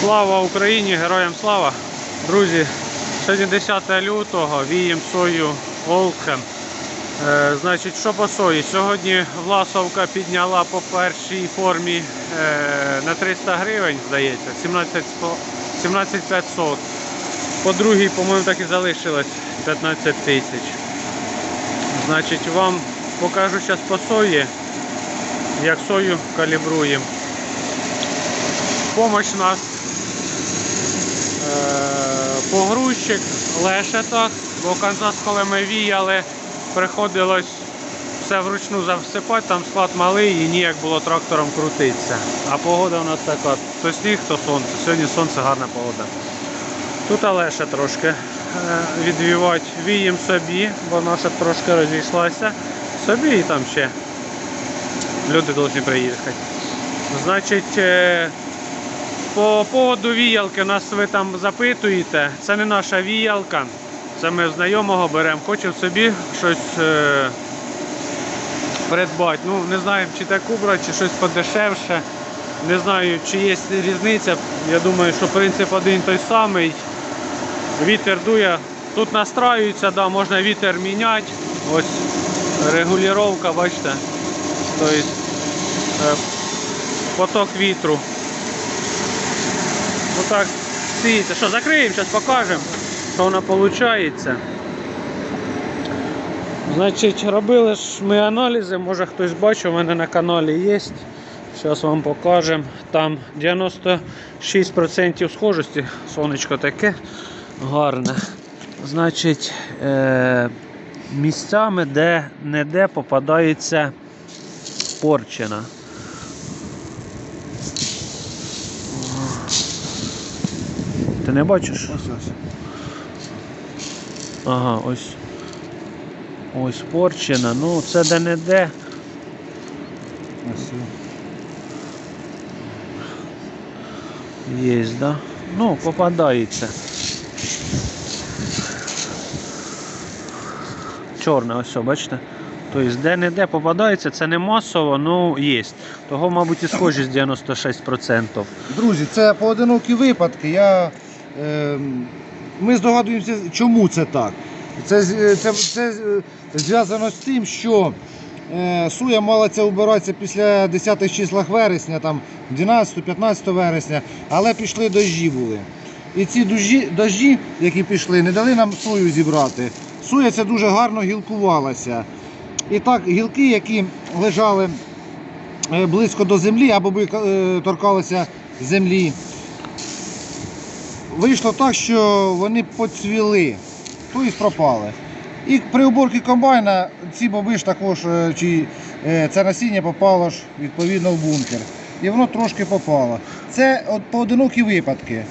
Слава Україні! Героям слава! Друзі, сьогодні 10 лютого, вієм сою Олкхем. Е, значить, що по сої? Сьогодні Власовка підняла по першій формі е, на 300 гривень, здається, 17 по- 17 По другій, по-моєму, так і залишилось 15 тисяч. Значить, вам покажу зараз по сої, як сою калібруємо. Помощь нас погрузчик, лешеток, бо Канзас, коли ми віяли, приходилось все вручну завсипати, там склад малий і ніяк було трактором крутитися. А погода у нас така, то сніг, то сонце. Сьогодні сонце гарна погода. Тут Олеша трошки е, відвівати. Віємо собі, бо наша трошки розійшлася. Собі і там ще люди повинні приїхати. Значить, е, по поводу віялки, нас ви там запитуєте, це не наша віялка, це ми знайомого беремо. Хочу собі щось е, придбати. Ну, не знаю, чи таку брати, чи щось подешевше. Не знаю, чи є різниця. Я думаю, що принцип один той самий. Вітер дує. Тут настраюється, да, можна вітер міняти. Ось регулювання, бачите. Тобто е, поток вітру. Отак сіється. Що, закриємо, зараз покажемо, що воно виходить. Значить, робили ж ми аналізи, може хтось бачив, у мене на каналі є. Зараз вам покажемо. Там 96% схожості, сонечко таке гарне. Значить, е- місцями, де не де попадається порчена. Ти не бачиш? Ось ось. Ага, ось. Ось порчена. Ну, це де не де. Ось. Є, да? Ну, попадається. Чорне, ось, все, бачите? Тобто, де не де попадається, це не масово, ну є. Того, мабуть, і схожість 96%. Друзі, це поодинокі випадки. Я, ми здогадуємося, чому це так. Це, це, це е, зв'язано з тим, що е, суя мала це убиратися після 10 числах вересня, там 12-15 вересня, але пішли дощі були. І ці дощі, дощі, які пішли, не дали нам сою зібрати. Суя це дуже гарно гілкувалася. І так, гілки, які лежали е, близько до землі або е, торкалися землі. Вийшло так, що вони поцвіли, тобто пропали. І при уборці комбайна ці боби ж також, е, чи е, це насіння попало ж відповідно в бункер. І воно трошки попало. Це от поодинокі випадки.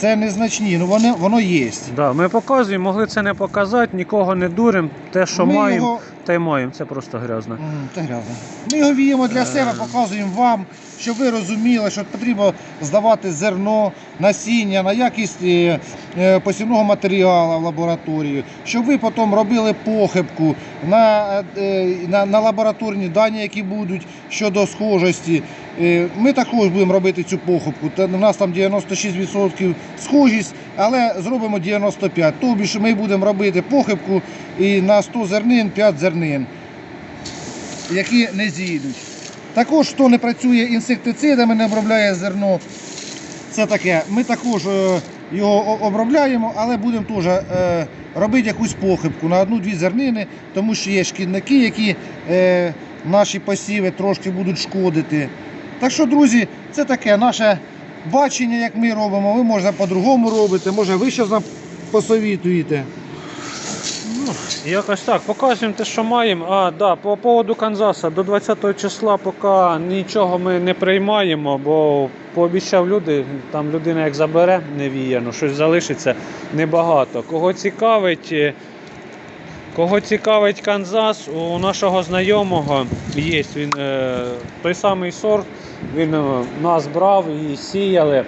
Це незначні, ну воно, воно є. Да, ми показуємо, могли це не показати, нікого не дуримо. Те, що Ми маємо, його- те й маємо. Це просто грязно. М, Це грязно. Ми його віємо для себе, показуємо вам, щоб ви розуміли, що потрібно здавати зерно, насіння на якість е, е, посівного матеріалу в лабораторію, щоб ви потім робили похибку на, е, на, на лабораторні дані, які будуть щодо схожості. Е, Ми також будемо робити цю похибку. У нас там 96% схожість, але зробимо 95%. Тобі ж ми будемо робити похибку і на 100 зернин 5 зернин які не зійдуть. Також, хто не працює інсектицидами, не обробляє зерно, це таке. Ми також е, його обробляємо, але будемо теж е, робити якусь похибку на одну-дві зернини, тому що є шкідники, які наші посіви трошки будуть шкодити. Так що, друзі, це таке наше бачення, як ми робимо. Ви може по-другому робите, може ви щось нам посовітуєте. Ну, якось так, показуємо те, що маємо. А, да, по поводу Канзаса, до 20 числа поки нічого ми не приймаємо, бо пообіцяв люди, там людина як забере невіяно, щось залишиться небагато. Кого цікавить, е, кого цікавить Канзас, у нашого знайомого є він е, той самий сорт, він е, нас брав і сіяли.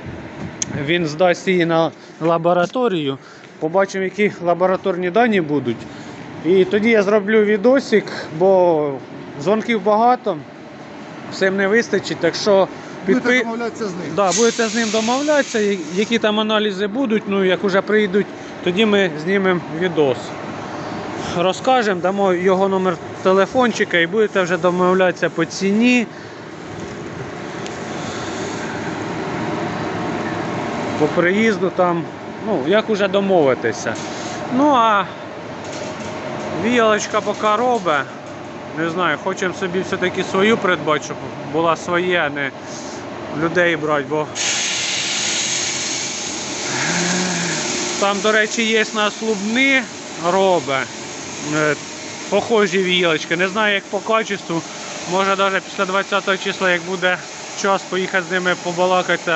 Він здасть її на лабораторію. Побачимо, які лабораторні дані будуть. І тоді я зроблю відосик, бо дзвонків багато, всім не вистачить. Так що Будете домовлятися з ним. Да, будете з ним домовлятися, які там аналізи будуть, ну як вже прийдуть, тоді ми знімемо відос. Розкажемо, дамо його номер телефончика і будете вже домовлятися по ціні. По приїзду там, ну, як уже домовитися. Ну а віялочка поки робить. Не знаю, хочемо собі все-таки свою придбати, щоб була своя, а не людей брати, бо там, до речі, є на слубни робе. е, Похожі вілочки. Не знаю, як по качеству. Може навіть після 20 числа, як буде час, поїхати з ними побалакати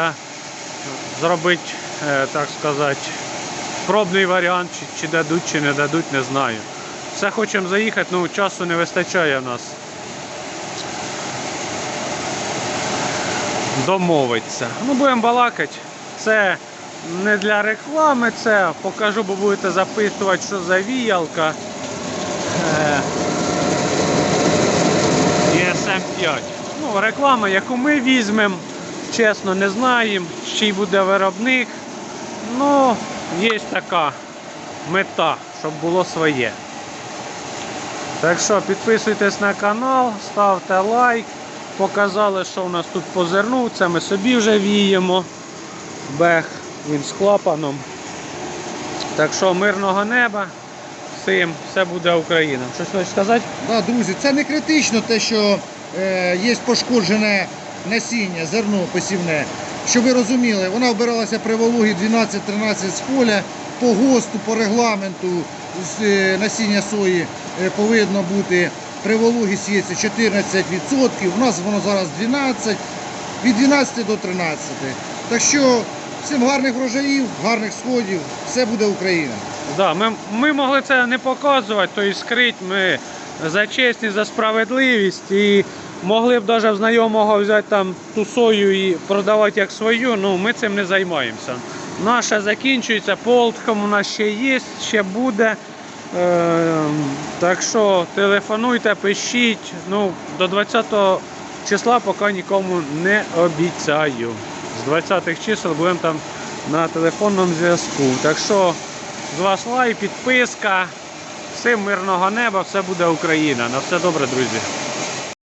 зробити, е, так сказати, пробний варіант, чи, чи дадуть, чи не дадуть, не знаю. Все хочемо заїхати, ну часу не вистачає в нас. домовиться. Ну, будемо балакати. Це не для реклами, це покажу, бо будете запитувати, що за віялка. Е, ESM5. Ну, реклама, яку ми візьмемо, чесно, не знаємо, ще й буде виробник. Ну, є така мета, щоб було своє. Так що підписуйтесь на канал, ставте лайк. Показали, що у нас тут позирнув. Це ми собі вже віємо. Бех, він з клапаном. Так що мирного неба. Всім, все буде Україна. Щось хочеш сказати? Да, друзі, це не критично те, що е, є пошкоджене насіння, зерно посівне. Щоб ви розуміли, вона обиралася при вологі 12-13 з поля. По ГОСТу, по регламенту е, насіння сої е, повинно бути при вологі сіється 14%. У нас воно зараз 12, від 12 до 13. Так що всім гарних врожаїв, гарних сходів, все буде Україна. Да, ми, ми могли це не показувати, то і скрити. Ми за чесність, за справедливість і могли б навіть в знайомого взяти там ту сою і продавати як свою. Ну ми цим не займаємося. Наша закінчується, полтхом у нас ще є, ще буде. Е, так що телефонуйте, пишіть. Ну, до 20 числа поки нікому не обіцяю. З 20-х чисел будемо там на телефонному зв'язку. Так що з вас лайк, підписка. Всім мирного неба, все буде Україна. На все добре, друзі.